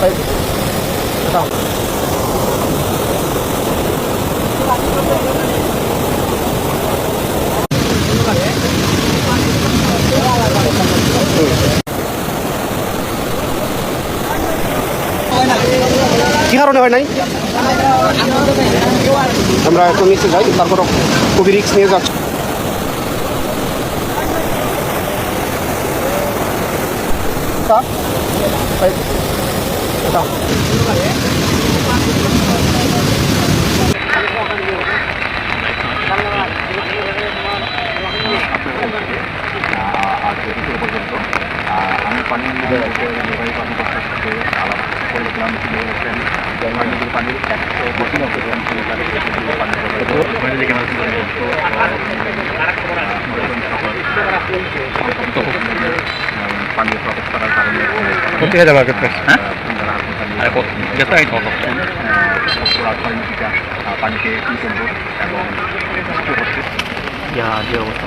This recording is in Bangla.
কি কারণে হয় নাই? আমরা এখন নিচে যাই তারপর খুবই রিক্স নিয়ে যাচ্ছি। Stop. Ito. Putih ada bagus, Mas. Hah? কর্মকর্তার সাথে আলাপ করেছিলাম তিনি বলেছেন পানি পানির একশো বছর পানি প্রবেশ করার কারণে কোথায় যাবা ক্ষেত্রে হ্যাঁ যেটা নদীটা পানিতে এবং ইয়া যে অবস্থা